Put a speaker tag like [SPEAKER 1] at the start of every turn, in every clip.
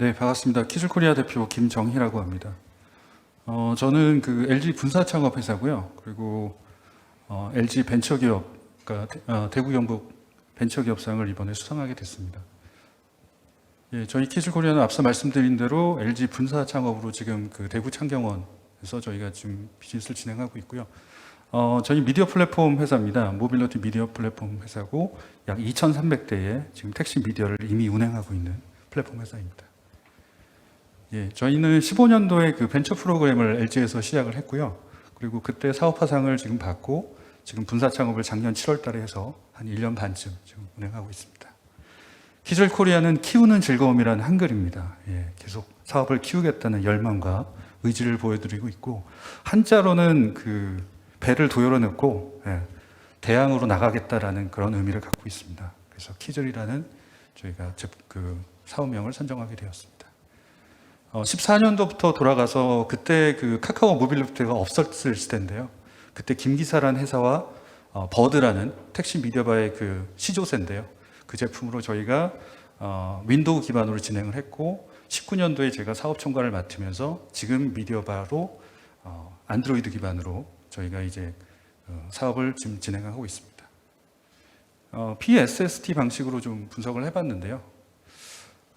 [SPEAKER 1] 네, 반갑습니다. 키즈코리아 대표 김정희라고 합니다. 어, 저는 그 LG 분사 창업 회사고요. 그리고 어, LG 벤처기업, 그러니까 대, 어, 대구 경북 벤처기업상을 이번에 수상하게 됐습니다. 예, 저희 키즈코리아는 앞서 말씀드린 대로 LG 분사 창업으로 지금 그 대구 창경원에서 저희가 지금 비즈니스를 진행하고 있고요. 어, 저희 미디어 플랫폼 회사입니다. 모빌리티 미디어 플랫폼 회사고 약 2,300대의 지금 택시 미디어를 이미 운행하고 있는 플랫폼 회사입니다. 예, 저희는 15년도에 그 벤처 프로그램을 LG에서 시작을 했고요. 그리고 그때 사업화상을 지금 받고 지금 분사 창업을 작년 7월 달에 해서 한 1년 반쯤 지금 운행하고 있습니다. 키즐 코리아는 키우는 즐거움이라는 한글입니다. 예, 계속 사업을 키우겠다는 열망과 의지를 보여드리고 있고 한자로는 그 배를 도열어 넣고 예, 대항으로 나가겠다라는 그런 의미를 갖고 있습니다. 그래서 키즐이라는 저희가 제- 그 사업명을 선정하게 되었습니다. 어, 14년도부터 돌아가서 그때 그 카카오 모빌리티가 없었을 시대인데요. 그때 김기사라는 회사와 어, 버드라는 택시 미디어바의 그 시조세인데요. 그 제품으로 저희가 어, 윈도우 기반으로 진행을 했고 19년도에 제가 사업 총괄을 맡으면서 지금 미디어바로 어, 안드로이드 기반으로 저희가 이제 어, 사업을 지금 진행하고 있습니다. 어, PSST 방식으로 좀 분석을 해봤는데요.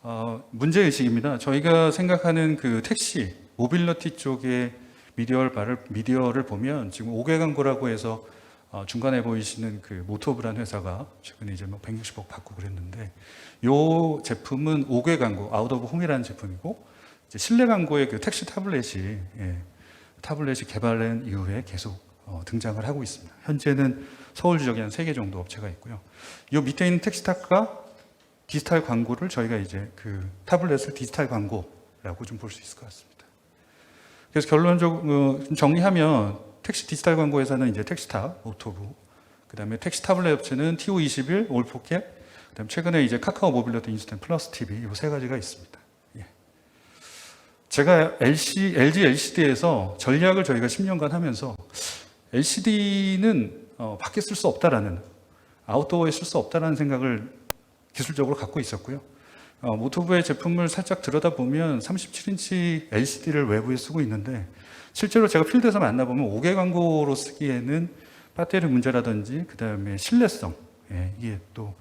[SPEAKER 1] 어, 문제 의식입니다. 저희가 생각하는 그 택시 모빌리티 쪽의 미디어를 미디어를 보면 지금 5개 광고라고 해서 어, 중간에 보이시는 그 모토브란 회사가 최근에 이제 뭐 160억 받고 그랬는데 요 제품은 5개 광고 아웃 오브 홈이라는 제품이고 이제 실내 광고의 그 택시 타블렛이 예, 타블렛이 개발된 이후에 계속 어, 등장을 하고 있습니다. 현재는 서울 지역에 한 3개 정도 업체가 있고요. 요 밑에 있는 택시타가 디지털 광고를 저희가 이제 그 타블렛을 디지털 광고라고 좀 볼 수 있을 것 같습니다. 그래서 결론적으로 어, 좀 정리하면 택시 디지털 광고 회사는 이제 택시타, 오토부, 그 다음에 택시 타블렛 업체는 TO21, 올포켓, 그 다음 에 최근에 이제 카카오 모빌리티 인스턴 플러스 TV 이 세 가지가 있습니다. 예. 제가 LC, LG LCD에서 전략을 저희가 10년간 하면서 LCD는 어, 밖에 쓸 수 없다라는 아웃도어에 쓸 수 없다라는 생각을 기술적으로 갖고 있었고요. 어, 모토브의 제품을 살짝 들여다보면 37인치 LCD를 외부에 쓰고 있는데 실제로 제가 필드에서 만나보면 5개 광고로 쓰기에는 배터리 문제라든지 그 다음에 신뢰성 예, 이게 또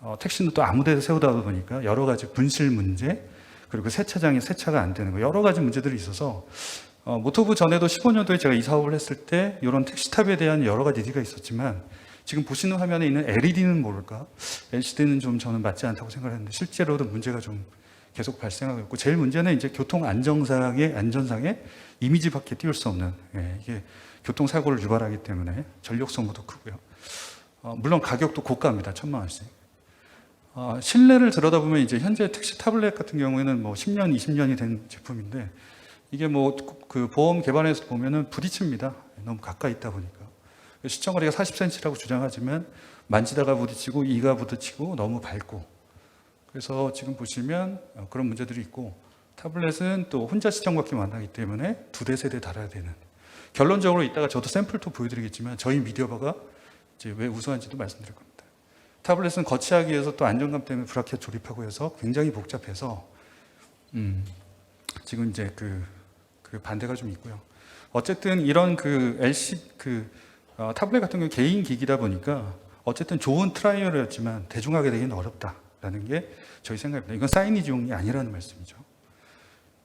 [SPEAKER 1] 어, 택시는 또 아무데나 세우다 보니까 여러 가지 분실 문제 그리고 세차장에 세차가 안 되는 거 여러 가지 문제들이 있어서 어, 모토브 전에도 15년도에 제가 이 사업을 했을 때 이런 택시탑에 대한 여러 가지 니디가 있었지만 지금 보시는 화면에 있는 LED는 모를까? LCD는 좀 저는 맞지 않다고 생각했는데 실제로도 문제가 좀 계속 발생하고 있고 제일 문제는 이제 교통 안정상의 안전상의 이미지 밖에 띄울 수 없는 예, 이게 교통 사고를 유발하기 때문에 전력 소모도 크고요. 어, 물론 가격도 고가입니다. 천만 원씩. 어, 실내를 들여다보면 이제 현재 택시 타블렛 같은 경우에는 뭐 10년, 20년이 된 제품인데 이게 뭐 그 보험 개발에서 보면은 부딪힙니다. 너무 가까이 있다 보니까. 시청거리가 40cm라고 주장하지만 만지다가 부딪히고 이가 부딪히고 너무 밝고 그래서 지금 보시면 어, 그런 문제들이 있고 타블렛은 또 혼자 시청받기 만 하기 때문에 두 대 세 대 달아야 되는 결론적으로 이따가 저도 샘플도 보여드리겠지만 저희 미디어버가 이제 왜 우수한지도 말씀드릴 겁니다. 타블렛은 거치하기 위해서 또 안정감 때문에 브라켓 조립하고 해서 굉장히 복잡해서 음, 지금 이제 그, 그 반대가 좀 있고요. 어쨌든 이런 그 LC 그 어, 타블렛 같은 경우 개인 기기다 보니까 어쨌든 좋은 트라이얼이었지만 대중화가 되기는 어렵다라는 게 저희 생각입니다. 이건 사이니지용이 아니라는 말씀이죠.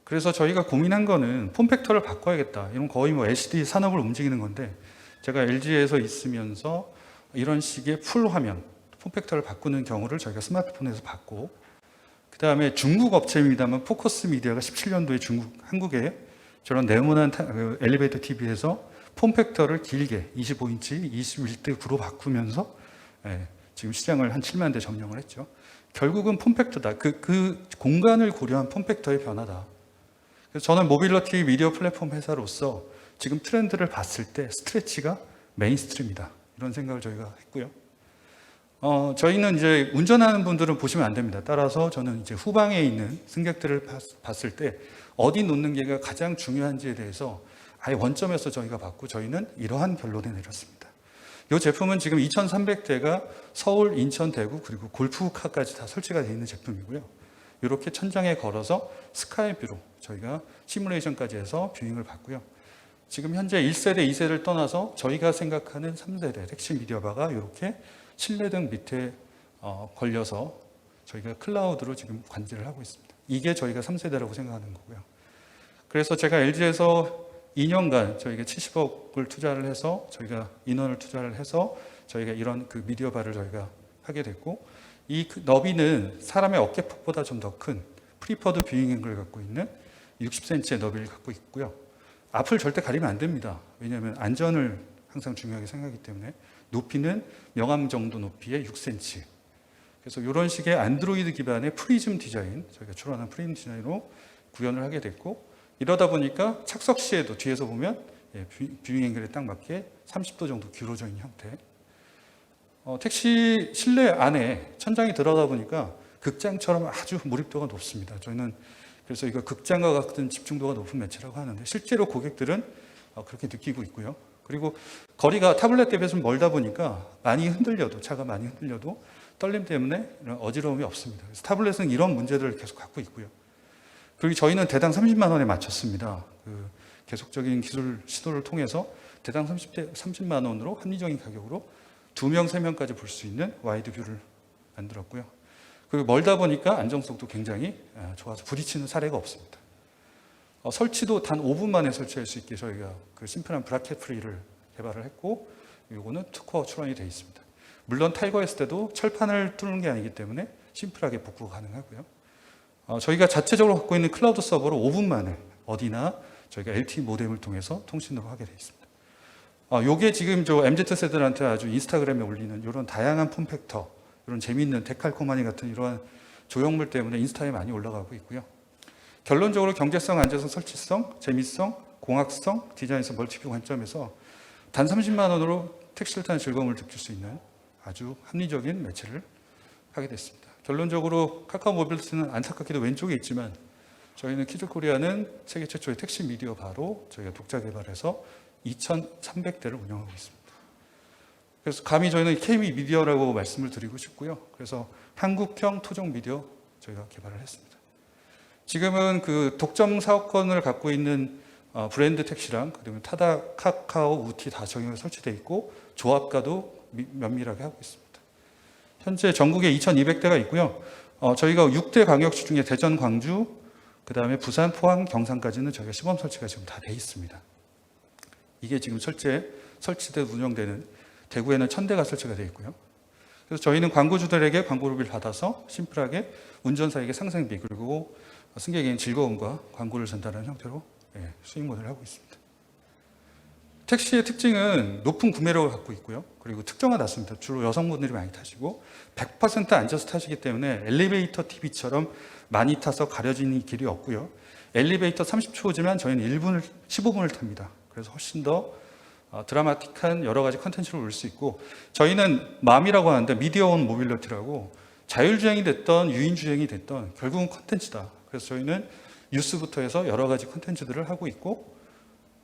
[SPEAKER 1] 그래서 저희가 고민한 거는 폼팩터를 바꿔야겠다. 이런 거의 뭐 LCD 산업을 움직이는 건데 제가 LG에서 있으면서 이런 식의 풀 화면 폼팩터를 바꾸는 경우를 저희가 스마트폰에서 봤고 그 다음에 중국 업체입니다만 포커스 미디어가 17년도에 중국 한국에 저런 네모난 타- 그 엘리베이터 TV에서 폼 팩터를 길게 25인치 21대 9로 바꾸면서 예, 지금 시장을 한 7만 대 점령을 했죠. 결국은 폼 팩터다. 그, 그 공간을 고려한 폼 팩터의 변화다. 그래서 저는 모빌리티 미디어 플랫폼 회사로서 지금 트렌드를 봤을 때 스트레치가 메인스트림이다. 이런 생각을 저희가 했고요. 어, 저희는 이제 운전하는 분들은 보시면 안 됩니다. 따라서 저는 이제 후방에 있는 승객들을 봤- 봤을 때 어디 놓는 게가 가장 중요한지에 대해서 아예 원점에서 저희가 봤고 저희는 이러한 결론에 내렸습니다. 이 제품은 지금 2,300대가 서울, 인천, 대구 그리고 골프카까지 다 설치가 되어 있는 제품이고요. 이렇게 천장에 걸어서 스카이뷰로 저희가 시뮬레이션까지 해서 뷰잉을 받고요. 지금 현재 1세대, 2세대를 떠나서 저희가 생각하는 3세대 핵심 미디어바가 이렇게 실내 등 밑에 어, 걸려서 저희가 클라우드로 지금 관리를 하고 있습니다. 이게 저희가 3세대라고 생각하는 거고요. 그래서 제가 LG에서 2년간 저희가 70억을 투자를 해서 저희가 인원을 투자를 해서 저희가 이런 그 미디어 바를 저희가 하게 됐고 이그 너비는 사람의 어깨 폭보다 좀 더 큰 프리퍼드 뷰잉 앵글을 갖고 있는 60cm의 너비를 갖고 있고요. 앞을 절대 가리면 안 됩니다. 왜냐하면 안전을 항상 중요하게 생각하기 때문에 높이는 명암 정도 높이의 6cm. 그래서 이런 식의 안드로이드 기반의 프리즘 디자인, 저희가 출원한 프리즘 디자인으로 구현을 하게 됐고 이러다 보니까 착석 시에도 뒤에서 보면 예, 뷰- 뷰잉 앵글에 딱 맞게 30도 정도 기울어져 있는 형태. 어, 택시 실내 안에 천장이 들어가다 보니까 극장처럼 아주 몰입도가 높습니다. 저희는 그래서 이거 극장과 같은 집중도가 높은 매체라고 하는데 실제로 고객들은 어, 그렇게 느끼고 있고요. 그리고 거리가 타블렛 대비해서 좀 멀다 보니까 많이 흔들려도 차가 많이 흔들려도 떨림 때문에 어지러움이 없습니다. 그래서 타블렛은 이런 문제들을 계속 갖고 있고요. 그리고 저희는 대당 30만 원에 맞췄습니다. 그 계속적인 기술 시도를 통해서 대당 30대 30만 원으로 합리적인 가격으로 두 명, 세 명까지 볼 수 있는 와이드 뷰를 만들었고요. 그리고 멀다 보니까 안정성도 굉장히 아, 좋아서 부딪히는 사례가 없습니다. 어, 설치도 단 5분 만에 설치할 수 있게 저희가 그 심플한 브라켓 프리를 개발을 했고 이거는 특허 출원이 되어 있습니다. 물론 탈거했을 때도 철판을 뚫는 게 아니기 때문에 심플하게 복구가 가능하고요. 어, 저희가 자체적으로 갖고 있는 클라우드 서버로 5분 만에 어디나 저희가 LTE 모뎀을 통해서 통신으로 하게 되어 있습니다. 어, 요게 지금 저 MZ 세대들한테 아주 인스타그램에 올리는 이런 다양한 폼팩터, 이런 재미있는 데칼코마니 같은 이러한 조형물 때문에 인스타에 많이 올라가고 있고요. 결론적으로 경제성, 안전성, 설치성, 재미성, 공학성, 디자인성, 멀티뷰 관점에서 단 30만 원으로 택시를 타는 즐거움을 느낄 수 있는 아주 합리적인 매체를 하게 됐습니다. 결론적으로 카카오 모빌리티는 안타깝게도 왼쪽에 있지만 저희는 키즈코리아는 세계 최초의 택시 미디어 바로 저희가 독자 개발해서 2,300대를 운영하고 있습니다. 그래서 감히 저희는 KB 미디어라고 말씀을 드리고 싶고요. 그래서 한국형 토종 미디어 저희가 개발을 했습니다. 지금은 그 독점 사업권을 갖고 있는 어, 브랜드 택시랑 그다음에 타다, 카카오, 우티 다 저기 설치되어 있고 조합과도 미- 면밀하게 하고 있습니다. 현재 전국에 2,200대가 있고요. 어, 저희가 6대 광역시 중에 대전, 광주, 그 다음에 부산, 포항, 경상까지는 저희가 시범 설치가 지금 다 돼 있습니다. 이게 지금 설치 설치돼 운영되는 대구에는 1,000대가 설치가 되어 있고요. 그래서 저희는 광고주들에게 광고료를 받아서 심플하게 운전사에게 상생비 그리고 승객에게 즐거움과 광고를 전달하는 형태로 예, 수익 모델을 하고 있습니다. 택시의 특징은 높은 구매력을 갖고 있고요. 그리고 특정화 낮습니다. 주로 여성분들이 많이 타시고 100% 앉아서 타시기 때문에 엘리베이터 TV처럼 많이 타서 가려지는 길이 없고요. 엘리베이터 30초 지만 저희는 1분을 15분을 탑니다. 그래서 훨씬 더 어, 드라마틱한 여러 가지 컨텐츠를 올 수 있고 저희는 맘이라고 하는데 미디어 온 모빌리티라고 자율주행이 됐던 유인주행이 됐던 결국은 컨텐츠다. 그래서 저희는 뉴스부터 해서 여러 가지 컨텐츠들을 하고 있고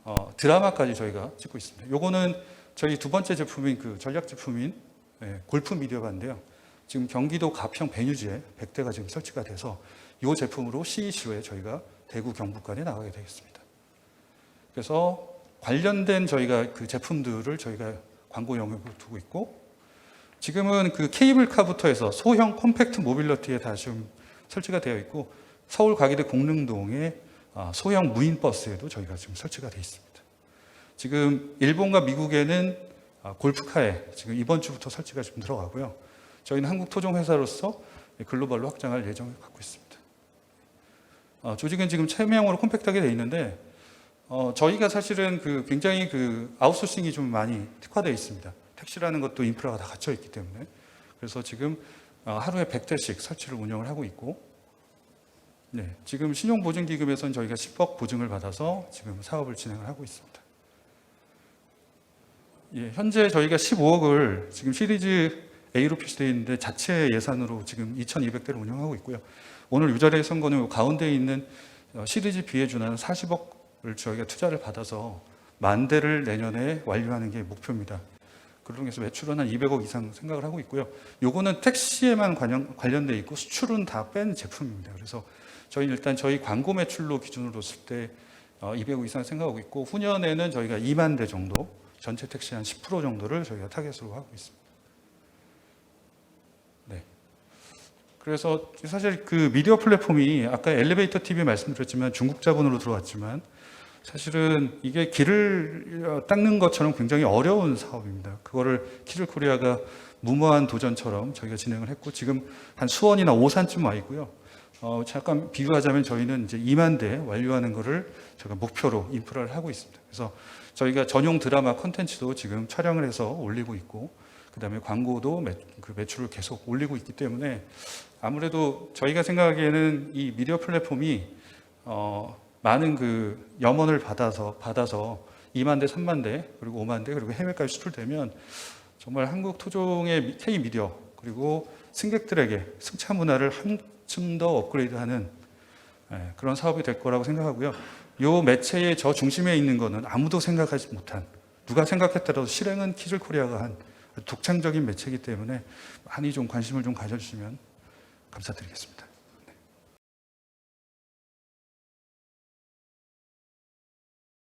[SPEAKER 1] 어, 드라마까지 저희가 찍고 있습니다. 요거는 저희 두 번째 제품인 그 전략 제품인 예, 골프 미디어바인데요. 지금 경기도 가평 베뉴지에 100대가 지금 설치가 돼서 이 제품으로 CEC로에 저희가 대구 경북간에 나가게 되겠습니다. 그래서 관련된 저희가 그 제품들을 저희가 광고 영역으로 두고 있고 지금은 그 케이블카부터 해서 소형 컴팩트 모빌리티에 다 지금 설치가 되어 있고 서울 가기대 공릉동에 아, 소형 무인 버스에도 저희가 지금 설치가 되어 있습니다. 지금 일본과 미국에는 아, 골프카에 지금 이번 주부터 설치가 좀 들어가고요. 저희는 한국 토종 회사로서 글로벌로 확장할 예정을 갖고 있습니다. 어, 조직은 지금 체명으로 컴팩트하게 되어 있는데 어, 저희가 사실은 그 굉장히 그 아웃소싱이 좀 많이 특화되어 있습니다. 택시라는 것도 인프라가 다 갖춰 있기 때문에 그래서 지금 어, 하루에 100대씩 설치를 운영을 하고 있고 네, 지금 신용보증기금에서는 저희가 10억 보증을 받아서 지금 사업을 진행을 하고 있습니다. 예, 현재 저희가 15억을 지금 시리즈 A로 표시되어 있는데 자체 예산으로 지금 2,200대를 운영하고 있고요. 오늘 유자례 선거는 가운데 있는 어, 시리즈 B에 준하는 40억을 저희가 투자를 받아서 만 대를 내년에 완료하는 게 목표입니다. 그걸 통해서 매출은 한 200억 이상 생각을 하고 있고요. 요거는 택시에만 관련, 관련돼 있고 수출은 다 뺀 제품입니다. 그래서 저희 일단 저희 광고 매출로 기준으로 쓸때 200억 이상 생각하고 있고 후년에는 저희가 2만 대 정도 전체 택시 한 10% 정도를 저희가 타겟으로 하고 있습니다. 네. 그래서 사실 그 미디어 플랫폼이 아까 엘리베이터 TV 말씀드렸지만 중국 자본으로 들어왔지만 사실은 이게 길을 닦는 것처럼 굉장히 어려운 사업입니다. 그거를 키를 코리아가 무모한 도전처럼 저희가 진행을 했고 지금 한 수원이나 오산쯤 와 있고요. 어, 잠깐 비교하자면 저희는 이제 2만 대 완료하는 거를 제가 목표로 인프라를 하고 있습니다. 그래서 저희가 전용 드라마 콘텐츠도 지금 촬영을 해서 올리고 있고 그다음에 광고도 매, 그 매출을 계속 올리고 있기 때문에 아무래도 저희가 생각하기에는 이 미디어 플랫폼이 어, 많은 그 염원을 받아서 받아서 2만 대, 3만 대, 그리고 5만 대, 그리고 해외까지 수출되면 정말 한국 토종의 K 미디어 그리고 승객들에게 승차 문화를 한층 더 업그레이드하는 예, 그런 사업이 될 거라고 생각하고요. 요 매체의 저 중심에 있는 거는 아무도 생각하지 못한 누가 생각했더라도 실행은 키즐 코리아가 한 독창적인 매체이기 때문에 많이 좀 관심을 좀 가져주시면 감사드리겠습니다.